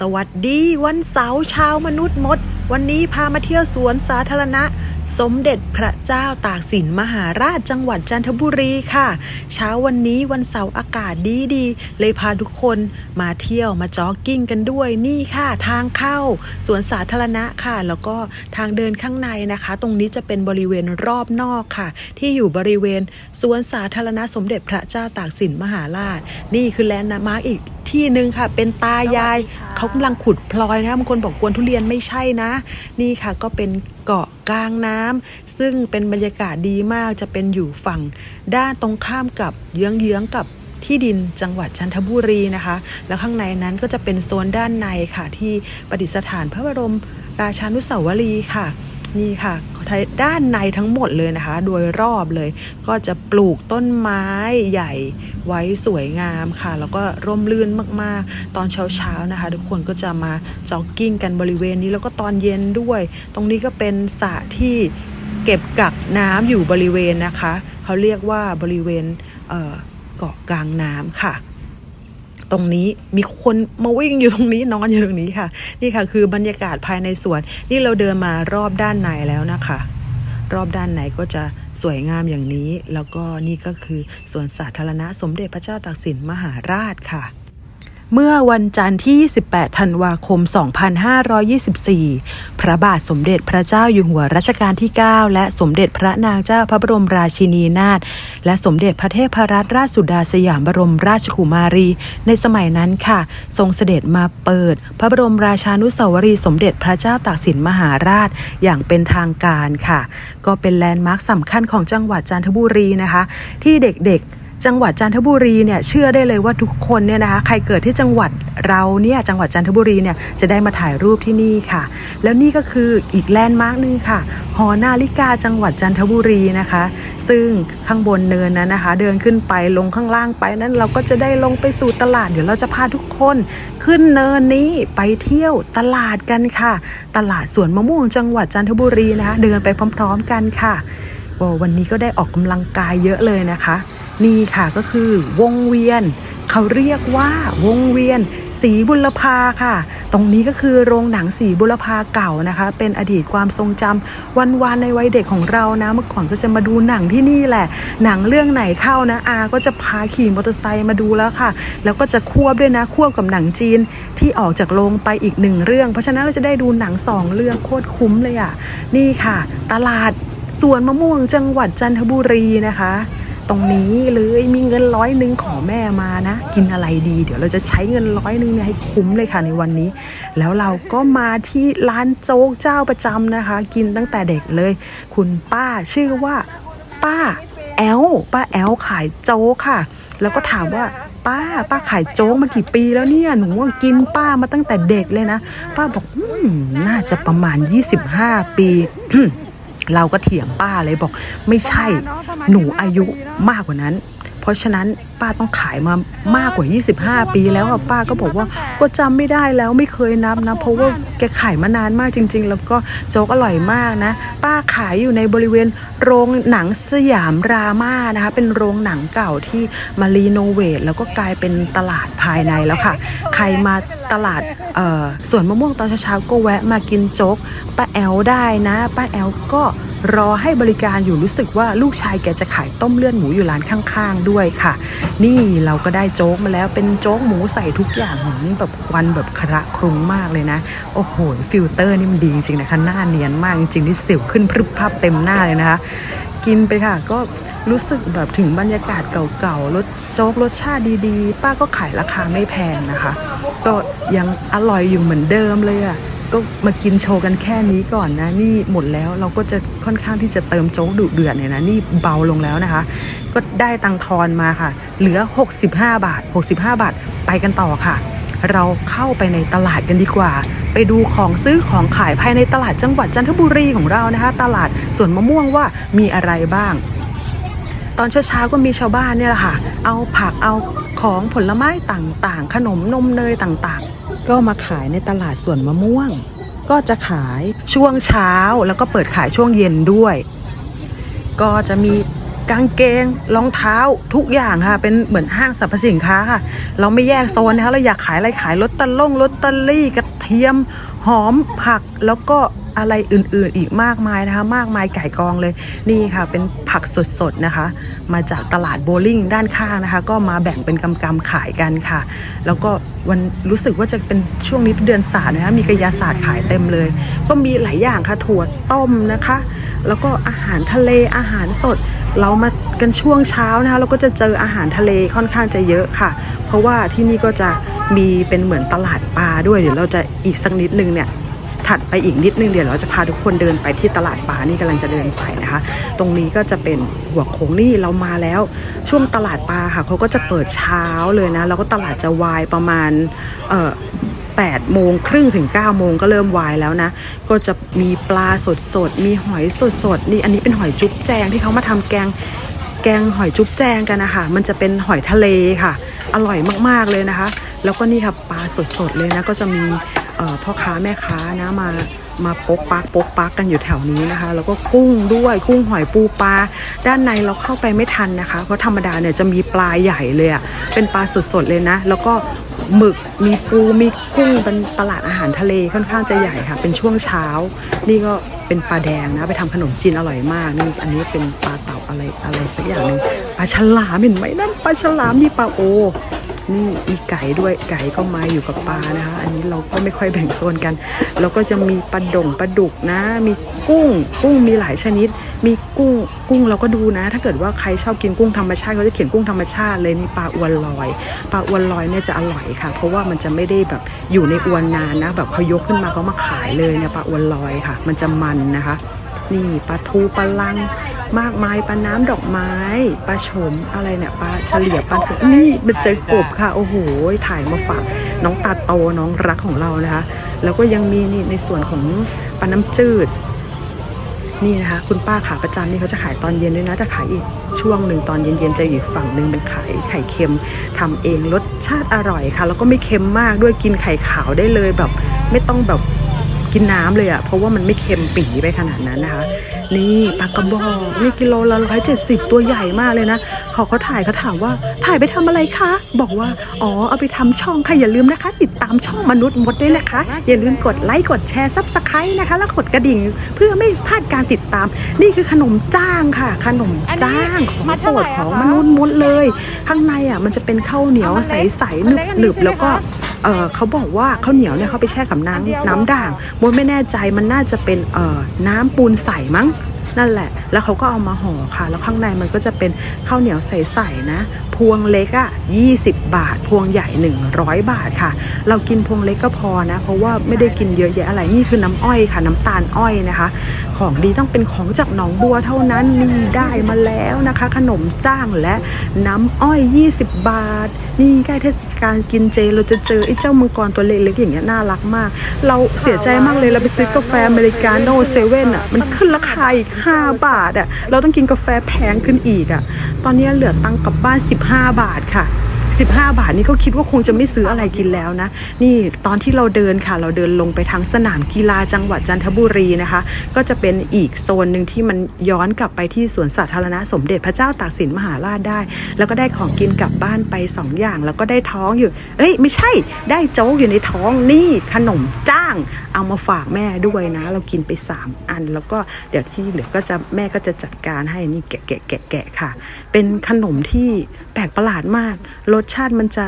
สวัสดีวันเสาร์ชาวมนุษย์มด วันนี้พามาเที่ยวสวนสาธารณะ สมเด็จพระเจ้าตากสินมหาราชจังหวัดจันทบุรีค่ะ เช้าวันนี้วันเสาร์อากาศดีดีๆเลยพาทุกคนมาเที่ยวมาจ็อกกิ้งกันด้วยนี่ค่ะทางเข้าสวนสาธารณะค่ะ แล้วก็ทางเดินข้างในนะคะ ตรงนี้จะเป็นบริเวณรอบนอกค่ะ ที่อยู่บริเวณสวนสาธารณะสมเด็จพระเจ้าตากสินมหาราช นี่คือแลนด์มาร์กอีกที่หนึ่งค่ะ เป็นตายายเขากำลังขุดพลอยนะคะบางคนบอกกวนทุเรียนไม่ใช่นะ นี่ค่ะก็เป็น เกาะกลางน้ำซึ่งเป็นบรรยากาศดีมากจะเป็นอยู่ฝั่ง ด้านตรงข้ามกับเยื้องๆกับที่ดินจังหวัดจันทบุรีนะคะ แล้วข้างในนั้นก็จะเป็นโซนด้านในค่ะที่ประดิษฐานพระบรมราชานุสาวรีย์ค่ะ นี่ค่ะด้านในทั้งหมดเลยนะคะ โดยรอบเลย ก็จะปลูกต้นไม้ใหญ่ไว้สวยงามค่ะ แล้วก็ร่มรื่นมากๆ ตอนเช้าๆนะคะ ทุกคนก็จะมาจ็อกกิ้งกันบริเวณนี้แล้วก็ตอนเย็นด้วย ตรงนี้ก็เป็นสระที่เก็บกักน้ำอยู่บริเวณนะคะ เขาเรียกว่าบริเวณเอ่อเกาะกลางน้ำค่ะ ตรงนี้มีคนมาวิ่งอยู่ตรงนี้นอนอยู่ตรงนี้ค่ะ นี่ค่ะ คือบรรยากาศภายในสวน นี่เราเดินมารอบด้านในแล้วนะคะ รอบด้านในก็จะสวยงามอย่างนี้ แล้วก็นี่ก็คือสวนสาธารณะสมเด็จพระเจ้าตากสินมหาราชค่ะ เมื่อวันจันทร์ที่28ธันวาคม 2524 พระบาทสมเด็จพระเจ้าอยู่หัวรัชกาลที่ 9 และสมเด็จพระนางเจ้าพระบรมราชินีนาถ และสมเด็จพระเทพรัตนราชสุดาสยามบรมราชกุมารี ในสมัยนั้นค่ะ ทรงเสด็จมาเปิด พระบรมราชานุสาวรีย์สมเด็จพระเจ้าตากสินมหาราช อย่างเป็นทางการค่ะ ก็เป็นแลนด์มาร์คสำคัญของจังหวัดจันทบุรีนะคะ ที่เด็กๆ จังหวัดจันทบุรีเนี่ยเชื่อได้เลยว่าทุกคนเนี่ยนะคะใครเกิดที่จังหวัดเราเนี่ยจังหวัดจันทบุรีเนี่ยจะได้มาถ่ายรูปที่นี่ค่ะ แล้วนี่ก็คืออีกแลนด์มาร์กนึงค่ะ หอนาฬิกาจังหวัดจันทบุรีนะคะ ซึ่งข้างบนเนินนั้นนะคะ เดินขึ้นไปลงข้างล่างไปนั้นเราก็จะได้ลงไปสู่ตลาดเดี๋ยวเราจะพาทุกคน ขึ้นเนินนี้ไปเที่ยวตลาดกันค่ะ ตลาดสวนมะม่วงจังหวัดจันทบุรีนะคะเดินไปพร้อม ๆ กันค่ะวันนี้ก็ได้ออกกำลังกายเยอะเลยนะคะ นี่ค่ะก็คือวงเวียน เขาเรียกว่าวงเวียน สีบุรพาค่ะ ตรงนี้ก็คือโรงหนังสีบุรพาเก่านะคะ เป็นอดีตความทรงจำวันวานในวัยเด็กของเรานะ เมื่อก่อนก็จะมาดูหนังที่นี่แหละ หนังเรื่องไหนเข้านะอาก็จะพาขี่มอเตอร์ไซค์มาดูแล้วค่ะ แล้วก็จะควบด้วยนะควบกับหนังจีนที่ออกจากโรงไปอีกหนึ่งเรื่อง เพราะฉะนั้นเราจะได้ดูหนังสองเรื่องโคตรคุ้มเลยอะนี่ค่ะ ตลาดสวนมะม่วงจังหวัดจันทบุรีนะคะ ตรงนี้เลยมีเงินร้อยหนึ่งขอแม่มานะ กินอะไรดี เดี๋ยวเราจะใช้เงินร้อยหนึ่งเนี่ยให้คุ้มเลยค่ะในวันนี้ แล้วเราก็มาที่ร้านโจ๊กเจ้าประจำนะคะ กินตั้งแต่เด็กเลย คุณป้าชื่อว่าป้าแอลป้าแอลขายโจ๊กค่ะ แล้วก็ถามว่าป้า ป้าขายโจ๊กมากี่ปีแล้วเนี่ย หนูว่ากินป้ามาตั้งแต่เด็กเลยนะ ป้าบอก อืม น่าจะประมาณ 25 ปี เราก็เถียงป้าเลยบอก ไม่ใช่หนูอายุมากกว่านั้น เพราะฉะนั้นป้าต้องขายมามากกว่า 25 ปีแล้วป้าก็บอกว่าก็จำไม่ได้แล้วไม่เคยนับนะ เพราะว่าแกขายมานานมากจริง ๆ แล้วก็โจ๊กอร่อยมากนะ ป้าขายอยู่ในบริเวณโรงหนังสยามรามานะคะ เป็นโรงหนังเก่าที่มารีโนเวทแล้วก็กลายเป็นตลาดภายในแล้วค่ะ ใครมา ตลาดเอ่อสวนมะม่วงตอนเช้าๆก็แวะมากินโจ๊กป้าแอลได้นะป้าแอลก็รอให้บริการอยู่รู้สึกว่าลูกชายแกจะขายต้มเลือดหมูอยู่ร้านข้างๆด้วยค่ะ นี่เราก็ได้โจ๊กมาแล้วเป็นโจ๊กหมูใส่ทุกอย่างหืมแบบควันแบบคระครุงมากเลยนะ โอ้โห ฟิลเตอร์นี่มันดีจริงๆนะคะหน้าเนียนมากจริงๆนี่สิวขึ้นพรึบพรับเต็มหน้าเลยนะคะ กินไปค่ะก็ รู้สึกแบบถึงบรรยากาศเก่าๆ รสโจ๊กรสชาติดีๆ ป้าก็ขายราคาไม่แพงนะคะ ก็ยังอร่อยอยู่เหมือนเดิมเลยอะ่ะ ก็มากินโชว์กันแค่นี้ก่อนนะ นี่หมดแล้วเราก็จะค่อนข้างที่จะเติมโจ๊กดุเดือดเนี่ยนะ นี่เบาลงแล้วนะคะ ก็ได้ตังค์ทอนมาค่ะ เหลือ 65 บาท 65 บาท ไปกันต่อค่ะ เราเข้าไปในตลาดกันดีกว่าไปดูของซื้อของขายภายในตลาดจังหวัดจันทบุรีของเรานะคะ ตลาดสวนมะม่วงว่ามีอะไรบ้าง ตอนเช้าๆก็มีชาวบ้านเนี่ยแหละค่ะ เอาผักเอาของผลไม้ต่างๆ ขนมนมเนยต่างๆ ก็มาขายในตลาดสวนมะม่วง ก็จะขายช่วงเช้าแล้วก็เปิดขายช่วงเย็นด้วย ก็จะมีกางเกงรองเท้าทุกอย่างค่ะ เป็นเหมือนห้างสรรพสินค้าค่ะ เราไม่แยกโซนนะคะเราอยากขายอะไรขายลอตเตอรี่ลอตเตอรี่กระเทียม หอมผักแล้วก็ อะไรอื่นๆ อีกมากมายนะคะ มากมายไก่กองเลย นี่ค่ะ เป็นผักสดๆนะคะ มาจากตลาดโบลิ่งด้านข้างนะคะ ก็มาแบ่งเป็นกำๆขายกันค่ะ แล้วก็วันรู้สึกว่าจะเป็นช่วงนี้เดือนศาสตร์นะคะมีกระยาศาสตร์ขายเต็มเลย ก็มีหลายอย่างค่ะถั่วต้มนะคะ แล้วก็อาหารทะเลอาหารสด เรามากันช่วงเช้านะคะเราก็จะเจออาหารทะเลค่อนข้างจะเยอะค่ะ เพราะว่าที่นี่ก็จะมีเป็นเหมือนตลาดปลาด้วยเดี๋ยวเราจะอีกสักนิดนึงเนี่ย ถัดไปอีกนิดนึงเดี๋ยวเราจะพาทุกคนเดินไปที่ตลาดปลานี่กำลังจะเดินไปนะคะ ตรงนี้ก็จะเป็นหัวโขงนี่เรามาแล้ว ช่วงตลาดปลาค่ะเขาก็จะเปิดเช้าเลยนะแล้วก็ตลาดจะวายประมาณเอ่อ8โมงครึ่งถึง9โมงก็เริ่มวายแล้วนะ ก็จะมีปลาสดสดๆมีหอยสดสดๆนี่อันนี้เป็นหอยจุ๊บแจงที่เขามาทำแกง แกงหอยจุ๊บแจงกันนะคะ มันจะเป็นหอยทะเลค่ะ อร่อยมากๆเลยนะคะ แล้วก็นี่ค่ะปลาสดๆเลยนะ ก็จะมีเอ่อพ่อค้าแม่ค้านะมามาปกปักปกปักกันอยู่แถวนี้นะคะ แล้วก็กุ้งด้วยกุ้งหอยปูปลาด้านในเราเข้าไปไม่ทันนะคะ เพราะธรรมดาเนี่ยจะมีปลาใหญ่เลยอะเป็นปลาสดๆเลยนะ แล้วก็ หมึกมีปูมีกุ้งเป็นตลาดอาหารทะเลค่อนข้างจะใหญ่ค่ะ เป็นช่วงเช้า นี่ก็เป็นปลาแดงนะ ไปทำขนมจีนอร่อยมากนี่อันนี้เป็นปลาเต่าอะไรอะไรสักอย่างหนึ่งปลาฉลามเห็นไหมนั่นปลาฉลามนี่ปลาโอ นี่มีไก่ด้วยไก่ก็มาอยู่กับปลานะคะ อันนี้เราก็ไม่ค่อยแบ่งโซนกันแล้วก็จะมีปลาดงปลาดุกนะ มีกุ้ง กุ้งมีหลายชนิด มีกุ้งกุ้งเราก็ดูนะ ถ้าเกิดว่าใครชอบกินกุ้งธรรมชาติเขาจะเขียนกุ้งธรรมชาติเลยนี่ปลาอวนลอยปลาอวนลอยเนี่ยจะอร่อยค่ะ เพราะว่ามันจะไม่ได้แบบอยู่ในอวนนานนะ แบบเขายกขึ้นมาเขามาขายเลยเนี่ยปลาอวนลอยค่ะ มันจะมันนะคะ นี่ปลาทูปลาลัง มากมายปลาน้ำดอกไม้ปลาโฉมอะไรเนี่ยปลาเฉลี่ยปลานี่มันเจอกบค่ะ โอ้โห ถ่ายมาฝากน้องตาโตน้องรักของเรานะคะ แล้วก็ยังมีนี่ในส่วนของปลาน้ำจืด นี่นะคะ คุณป้าขาประจำนี่เขาจะขายตอนเย็นด้วยนะแต่ขายอีกช่วงหนึ่งตอนเย็นๆจะอยู่ฝั่งหนึ่งเป็นขายไข่เค็มทำเองรสชาติอร่อยค่ะ แล้วก็ไม่เค็มมากด้วยกินไข่ขาวได้เลยแบบ ไม่ต้องแบบ กินน้ำเลยอะ่ะเพราะว่ามันไม่เค็มปีไปขนาดนั้นนะคะ นี่ปลากระบอกนี่กิโลละร้อยเจ็ดสิบตัวใหญ่มากเลยนะเขาเขาถ่ายเขาถามว่าถ่ายไปทำอะไรคะ บอกว่าอ๋อเอาไปทำช่องค่ะอย่าลืมนะคะ ติดตามช่องมนุษย์มดด้วยนะคะ อย่าลืมกดไลค์กดแชร์ซับสไครต์นะคะ แล้วกดกระดิ่งเพื่อไม่พลาดการติดตาม นี่คือขนมจ้างค่ะ ขนมจ้างของโปรดของมนุษย์มดเลย ข้างในอะมันจะเป็นข้าวเหนียวใสๆหนึบๆแล้วก็ เออเขาบอกว่าข้าวเหนียวเนี่ยเขาไปแช่กับน้ำน้ำด่างมดไม่แน่ใจมันน่าจะเป็นเอ่อน้ำปูนใสมั้งนั่นแหละ แล้วเขาก็เอามาห่อค่ะ แล้วข้างในมันก็จะเป็นข้าวเหนียวใสๆนะ พวงเล็กอะ20 บาท พวงใหญ่ 100 บาทค่ะ เรากินพวงเล็กก็พอนะ เพราะว่าไม่ได้กินเยอะแยะอะไร นี่คือน้ำอ้อยค่ะ น้ำตาลอ้อยนะคะ ของดีต้องเป็นของจากหนองบัวเท่านั้นนี่ได้มาแล้วนะคะ ขนมจ้างและน้ำอ้อย 20 บาท นี่ใกล้เทศกาลกินเจ เราจะเจอไอ้เจ้ามังกรตัวเล็กๆอย่างเงี้ยน่ารักมาก เราเสียใจมากเลยเราไปซื้อกาแฟอเมริกาโน่เซเว่นอะมันขึ้นราคาอีก 5 บาทอะเราต้องกินกาแฟแพงขึ้นอีกอะตอนนี้เหลือตังกลับบ้าน 15 บาทค่ะ 15 บาทนี่ก็คิดว่าคงจะไม่ซื้ออะไรกินแล้วนะ นี่ตอนที่เราเดินค่ะเราเดินลงไปทางสนามกีฬาจังหวัดจันทบุรีนะคะ ก็จะเป็นอีกโซนหนึ่งที่มันย้อนกลับไปที่สวนสาธารณะสมเด็จพระเจ้าตากสินมหาราชได้ แล้วก็ได้ของกินกลับบ้านไปสองอย่าง แล้วก็ได้ท้องอยู่ เอ้ยไม่ใช่ได้โจ๊กอยู่ในท้องนี่ขนมจ้าง เอามาฝากแม่ด้วยนะ เรากินไป 3 อัน แล้วก็เดี๋ยวที่เหลือก็จะแม่ก็จะจัดการให้นี่แกะแกะแกะแกะค่ะ เป็นขนมที่แปลกประหลาดมากรสสชาติมันจะ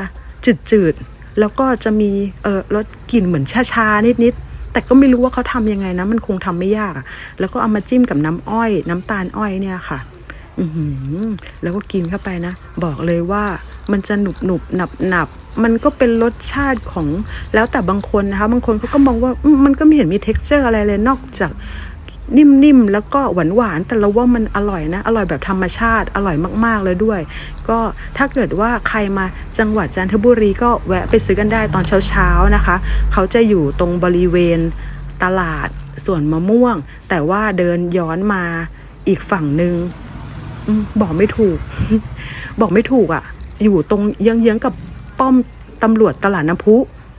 จืดๆ แล้วก็จะมีเออรสกลิ่นเหมือนชาๆ นิดๆ แต่ก็ไม่รู้ว่าเขาทำยังไงนะ มันคงทำไม่ยากอะแล้วก็เอามาจิ้มกับน้ำอ้อย น้ำตาลอ้อยเนี่ยค่ะอือหือแล้วก็กินเข้าไปนะ บอกเลยว่ามันจะหนุบหนุบหนับหนับมันก็เป็นรสชาติของแล้วแต่บางคนนะคะ บางคนเขาก็มองว่ามมันก็ไม่เห็นมี t e x t อร์อะไรเลยนอกจาก นิ่มๆแล้วก็หวานๆแต่เราว่ามันอร่อยนะ อร่อยแบบธรรมชาติอร่อยมากๆเลยด้วย ก็ถ้าเกิดว่าใครมาจังหวัดจันทบุรีก็แวะไปซื้อกันได้ตอนเช้าๆนะคะ เขาจะอยู่ตรงบริเวณตลาดสวนมะม่วง แต่ว่าเดินย้อนมาอีกฝั่งหนึ่งบอกไม่ถูก บอกไม่ถูกอะ อยู่ตรงเยื้องๆกับป้อมตำรวจตลาดน้ำพุ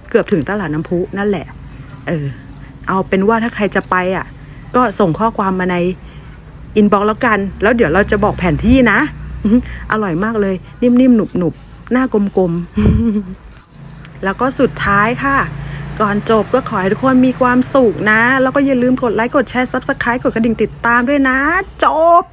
เกือบถึงตลาดน้ำพุนั่นแหละ เออ เอาเป็นว่าถ้าใครจะไปอะ ก็ส่งข้อความมาในอินบ็อกแล้วกัน แล้วเดี๋ยวเราจะบอกแผนที่นะ อร่อยมากเลย นิ่มๆ หนุบๆ หน้ากลมๆ แล้วก็สุดท้ายค่ะ ก่อนจบก็ขอให้ทุกคนมีความสุขนะ แล้วก็อย่าลืมกดไลค์ กดแชร์ซับสไครต์กดกระดิ่งติดตามด้วยนะ จบ